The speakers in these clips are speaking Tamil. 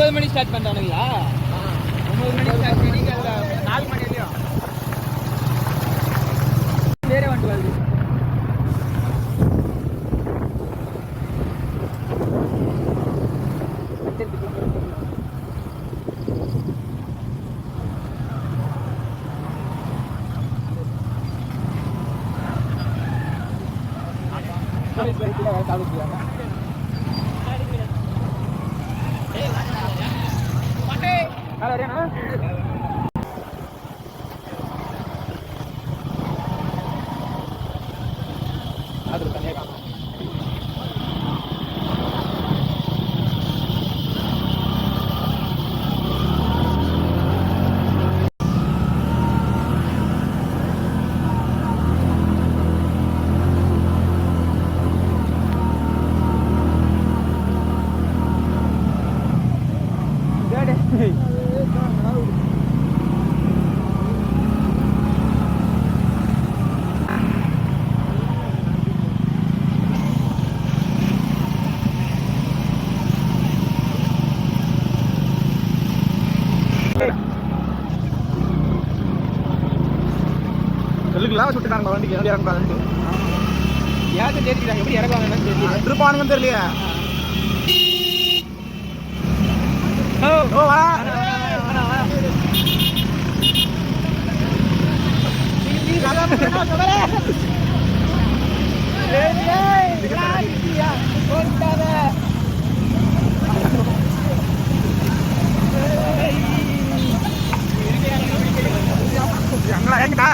ஒன்பது மணி ஸ்டார்ட் பண்ணிட்டானுங்களா? ஒன்பது மணி ஸ்டார்ட் பண்ணி நாலு மணி சொல்லுக்கலாம் சுட்டுட்டாங்க வண்டிக்கு எப்படி இறங்குறாங்க யாருக்கு தெரிஞ்சுக்கிறாங்க எப்படி இறங்குவாங்கன்னு தெரியல திருப்பானுங்கன்னு தெரியலையா ஓ ஓ வா எங்களா எங்கடா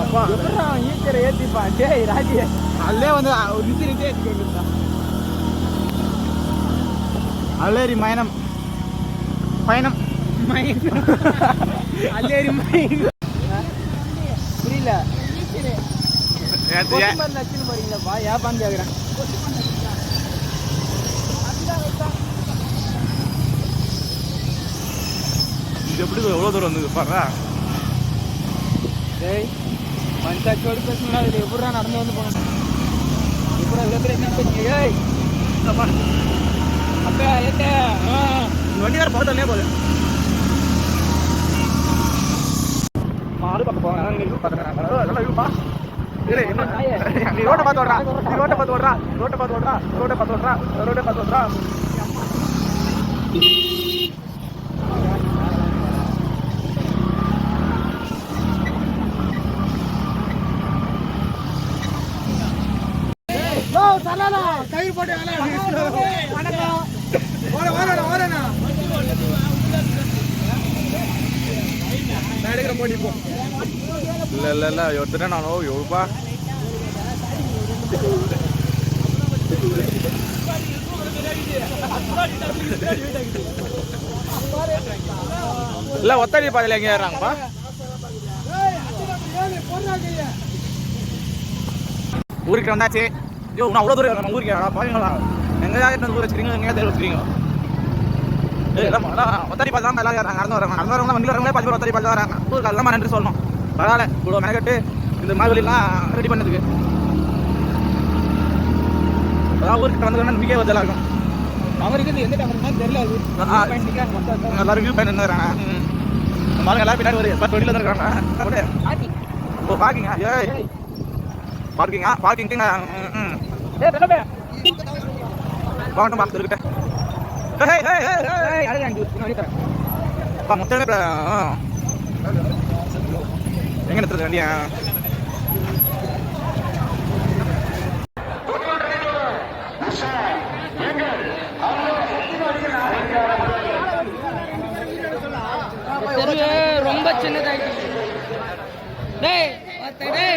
அப்பா ஈச்சரை ஏத்திப்பா. டேய் ராஜி. அல்லே வந்து நிறுத்தி நிறுத்தி ஏற்றிக்க வேண்டியதுதான் அல்லேரி மயனம் பயணம். புரியல? போறீங்களாப்பா ஏப்பான்னு கேக்குறேன் இது எப்படி எவ்வளோ தூரம் வந்தது? பாருடா. டேய் மனுஷாச்சோடு பேசணும்னா அதில் எப்படா நடந்து வந்து போகணும் எப்படா இவ்வளோ பேர் என்ன பேசுங்க ஏய் அப்பா ஏத்த வண்டி வேற பக்கத்துலயே போகுது மாடு பக்கம் போங்க அங்க இருக்கு பாத்துறேன் அதெல்லாம் இருக்குப்பா இல்லை என்ன நீ ரோட்டை பார்த்து ஓடுறா. நீ ரோட்டை பார்த்து ஓடுறா. ரோட்டை பார்த்து ஓடுறா. ரோட்டை பார்த்து ஓடுறா. ரோட்டை பார்த்து ஓடுறா. கயிறு போட்டு எடுக்கிற போட்டி போ இல்ல இல்ல இல்ல. ஒருத்தர நானோ எவ்வளோப்பா இல்ல ஒத்தடி பாதையில் எங்க ஏறாங்கப்பா ஊருக்கு வந்தாச்சு. ஐயோ நான் அவ்வளோ தூரம் ஊருக்கு பாருங்களா. எங்க என்ன ஊர் வச்சுக்கிறீங்க எங்கேயா தேர்வு வச்சுக்கிறீங்க ஒத்தடி பாதை தான் ஏறாங்க நடந்து வராங்க நடந்து வரவங்க வண்டியில் வரவங்களே பாதி பேர் ஒத்தடி தான் வராங்க. ஊருக்கு நன்றி சொல்லணும். பரவாயில்ல இவ்வளோ மெனக்கட்டு இந்த மார்கழிலாம் ரெடி பண்ணதுக்கு. அதான் ஊருக்கு வந்து நம்பிக்கை வந்து எல்லாருக்கும். அவருக்கு எந்த டவர் தெரியல. பாயிண்ட் எல்லாரும் வியூ பண்ணி இருக்காங்க. பாருங்க எல்லாரும் பின்னாடி ஒரு பத்து வெளியில் இருக்காங்க ஓ பார்க்கிங்கா ஏய். பார்க்கிங்கா பார்க்கிங் ம் பெலபே வாங்கட்டும் பார்த்து இருக்கட்டேன் எங்க எடுத்துறது வண்டியா ரொம்ப சின்னதாயிடுச்சு டேய்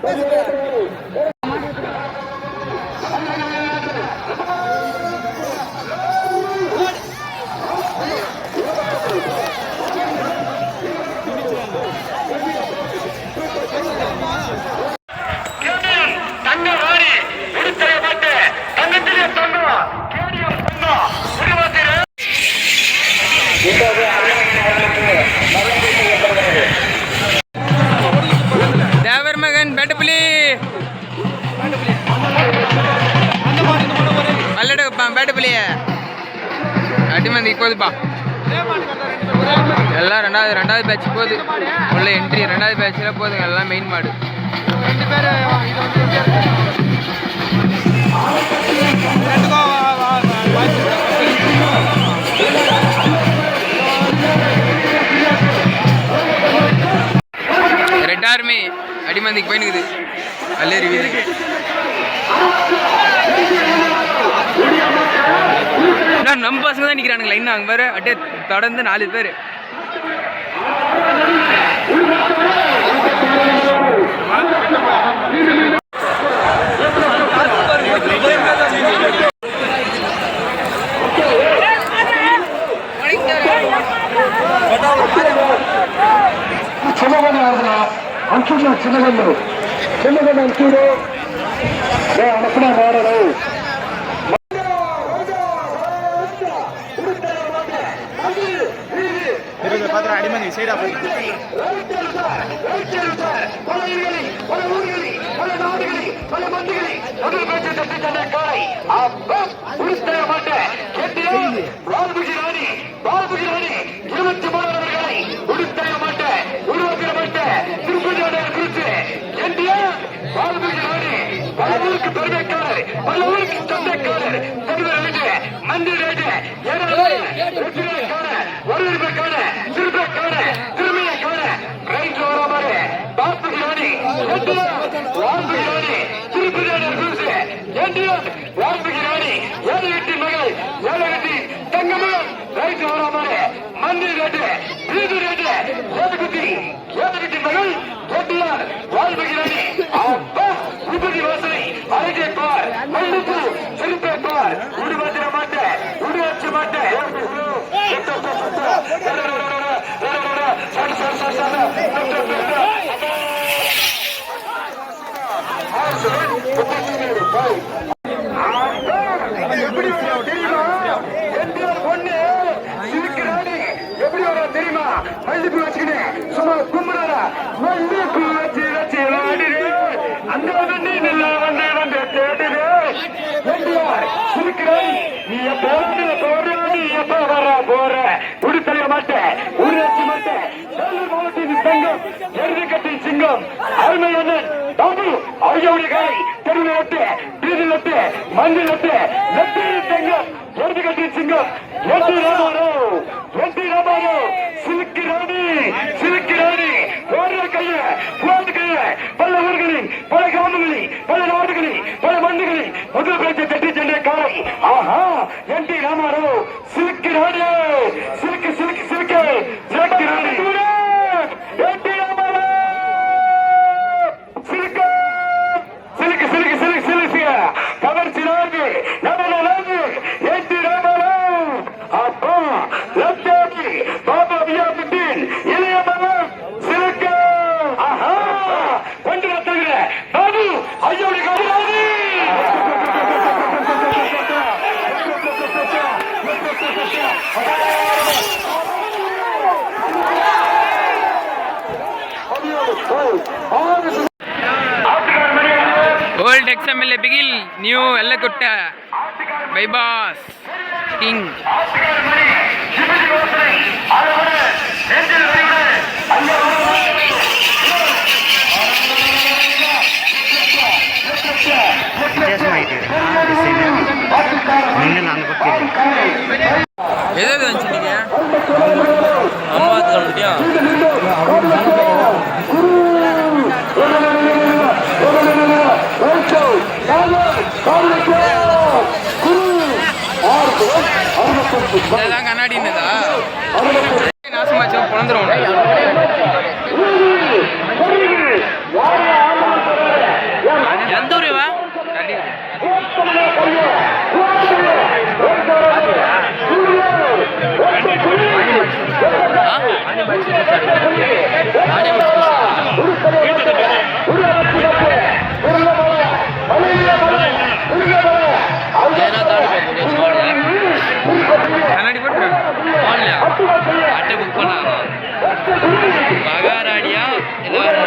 quero mais um ரெண்டாவது ரெண்டாவது பேட்ச் போகுது. உள்ள என்ட்ரி ரெண்டாவது பேட்சில் போகுதுங்க எல்லாம் மெயின் மாடு. Red army அடிமந்திக்கு போயினுக்குது. அல்லேரி வீரருக்கு நம்ம பசங்க தான் நிற்கிறானுங்களா லைன் அங்கே வேறு அப்படியே தொடர்ந்து நாலு பேர். చిన్నగల్లు చిన్నగల్లు అంటుడు అనుకున్నా మాడడు இவங்க பாத்திர அடிமதி சைடா போயிருக்கு பல ஊர்களில் பல நாடுகளில் பல மந்திகளில் முதல் பேச்சு தப்பி தந்த காலை உருத்தர மாட்டேன் வாழ்வுகி ராணி வாழ்வுகி ராணி இருபத்தி மூணு நபர்களை உடுத்தர மாட்டேன் உருவாக்கிற மாட்டேன் திருப்பதி குறித்து என்டியா வாழ்வுகி ராணி பல ஊருக்கு பெருமைக்காரர் பல ஊருக்கு தந்தைக்காரர் மந்திரி ஏராளமான ஏண்டியோ ராணி ஏழு எட்டி மகள் ஏழு எட்டி தங்கமகள். ரைட் ஓரமாக மந்திரி ரேட்டு வீடு ரேட்டு ஏழு குட்டி ஏழு குட்டி மகள் ஏண்டியார் வாழ்வுகிறானே அப்பா உபதி வாசனை அழகே பார் மல்லுப்பு செருப்பே பார் உருவாத்திர மாட்டேன் உருவாச்ச மாட்டேன் சரி சரி சரி என்டிஆர் பொண்ணு இருக்கிறாரு எப்படி வரும் தெரியுமா மல்லிப்பூ வச்சுக்கினேன் சும்மா கும்பிடாரா மல்லிப்பூ வச்சு வச்சு விளையாடுது அந்த வண்டி நல்லா வந்து வந்து தேடுது என்டிஆர் இருக்கிறாய் நீ எப்போ போற நீ எப்ப வர போற உடுத்தலைய மாட்டேன் ஐயோடி காய் தெருவில் ஒட்டு வீதியில் ஒட்டு மண்ணில் ஒட்டு கள்ளக்குட்டை பைபாஸ் கிங் எதாவது வந்துச்சு நீங்கள் அம்மா முடியும் கண்ணாடி மகாராணியா? எல்லாரும்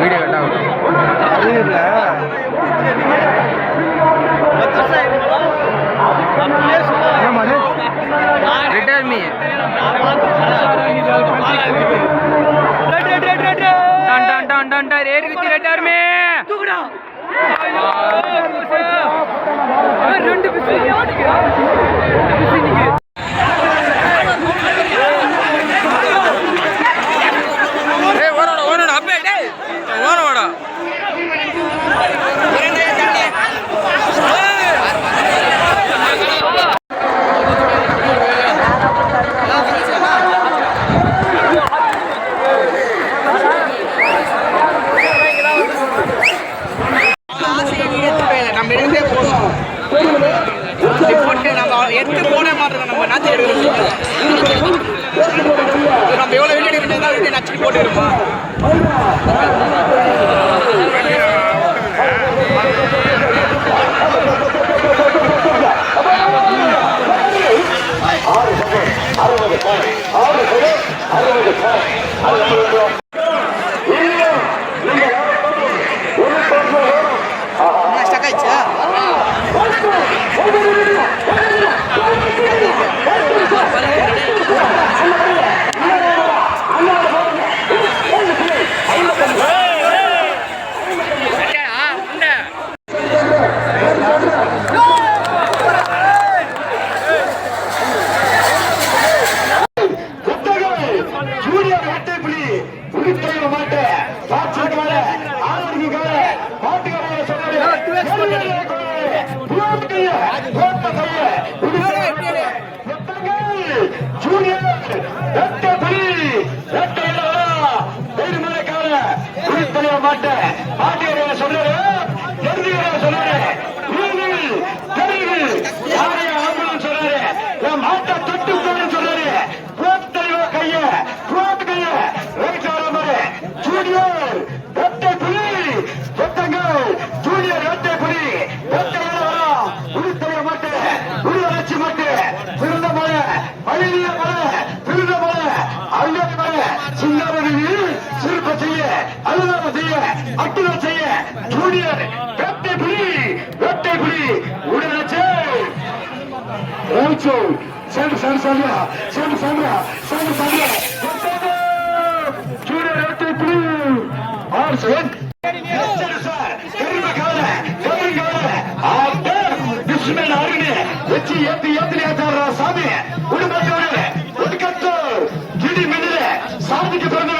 வீடியோ ரிட்டர்ன் மீ டன் டன் டன் டன் டன் ஏறி ரிட்டர்ன் மீ రెండు Ocho. Send, send, Sandra. Send, Sandra. Send, Sandra. Junior at the three. Arms in. வெற்றி ஏத்தி ஏத்தி ஏத்தாரா சாமி உடுமத்தோடு ஒடுக்கத்தோ கிடி மின்னல சாமிக்கு பிறந்த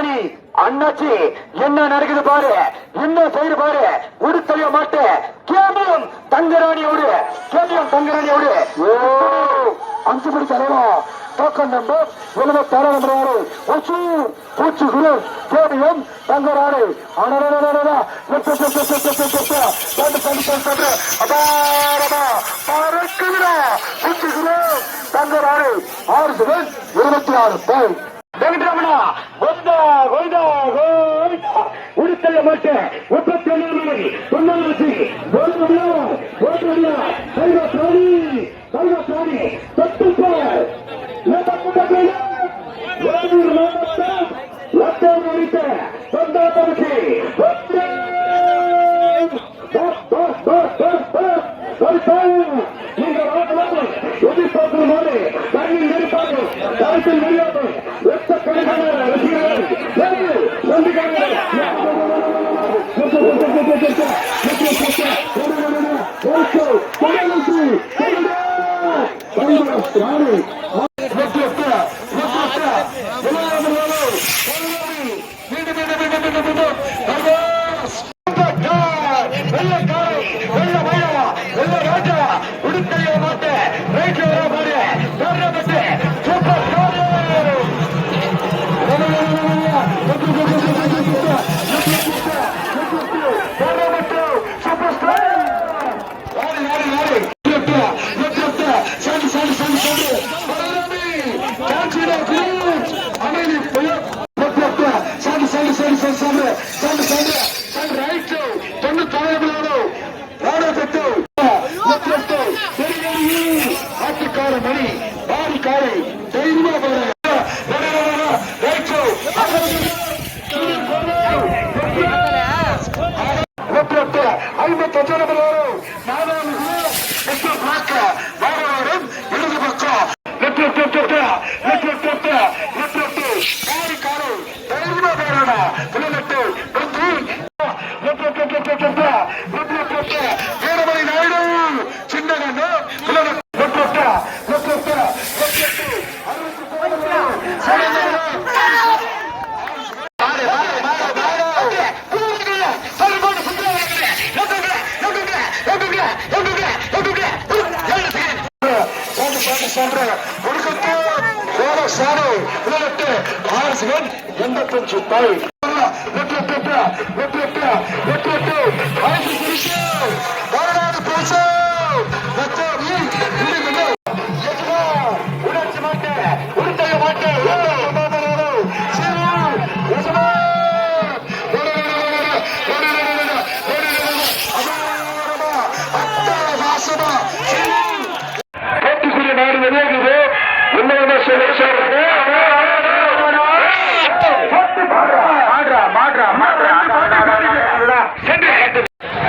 அம்மாடி அண்ணாச்சி என்ன நடக்குது பாரு? என்ன செய்து பாரு? உடுத்தலைய மாட்டு. கேமியம் தங்கராணியோடு கேமியம் தங்கராணியோடு. ஓ அஞ்சு மணி தலைவா டோக்கன் நம்பர் எழுபத்தாறு நம்பர் ஒசு பூச்சி குரு கேமியம் தங்கராணி. அடடடடடடா ரெண்டு கண்டு கண்டு கண்டு அபாரமா பறக்குதுடா பூச்சி குரு தங்கராணி ஆறு செகண்ட் இருபத்தி ஆறு பாயிண்ட் வெங்கட்ராமனா கோவிந்தா கோவிந்தா கோவிந்தா உடுத்தல்ல மாட்டு முப்பத்தி ஒன்பது மணி தொண்ணூறு லட்சி கோவிந்தா கோவிந்தா கைவா சாணி கைவா சாணி தொட்டுப்பார் வேலூர் மாவட்டம் லட்சம் முடித்த சொந்தாமரிசி நீங்கள் எதிர்பார்க்கும் போது தண்ணீர் எதிர்பார்க்கும் தரத்தில் வெளியாகும் கனடா உலக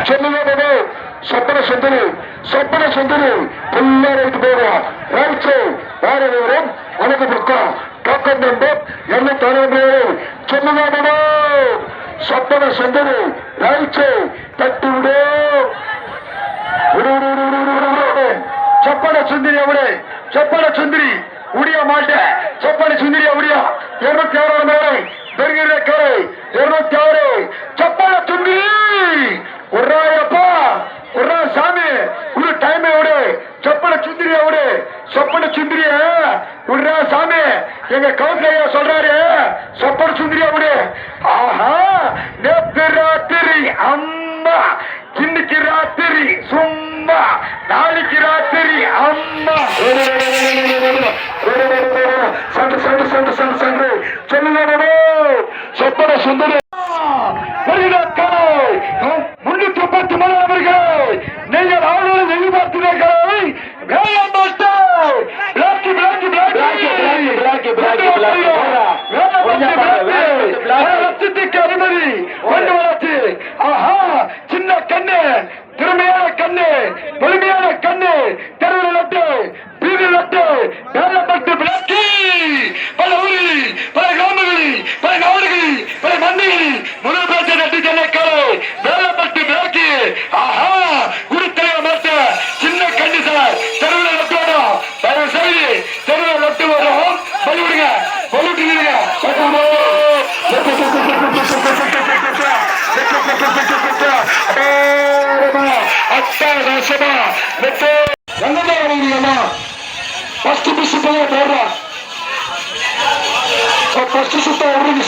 చెల్లిలో సొప్పన సుందరి సొప్పన సుందరి పుల్ల రైతు పేరు రైతు వారి వివరం మనకు బుక్క టోకన్ నెంబర్ ఎన్ని తొలభై చెల్లిలో సొప్పన సుందరి రైతు తట్టుడు చెప్పడ సుందరి ఎవడే చెప్పడ సుందరి முடிய மாட்டேன் சொப்பனை சுந்தரிய முடியும் இருநூத்தி அறுபது மேலே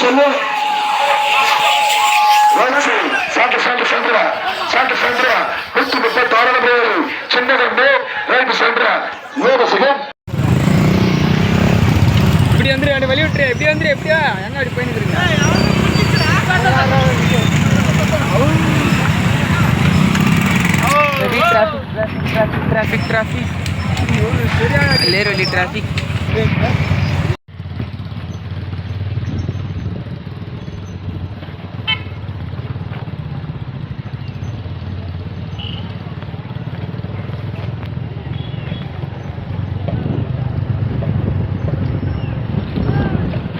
சொல்லு. சாட்டு சாட்டு சொல்ற சாட்டு சொல்ற நூத்தி முப்பத்தி ஆறாவது பிரேயர் இப்படி வந்துரு அப்படி வெளியிட்டுரு எப்படி எப்படியா? எங்க அடி போயின்னு இருக்கு டிராஃபிக் டிராஃபிக் டிராஃபிக் லேர் வழி டிராஃபிக்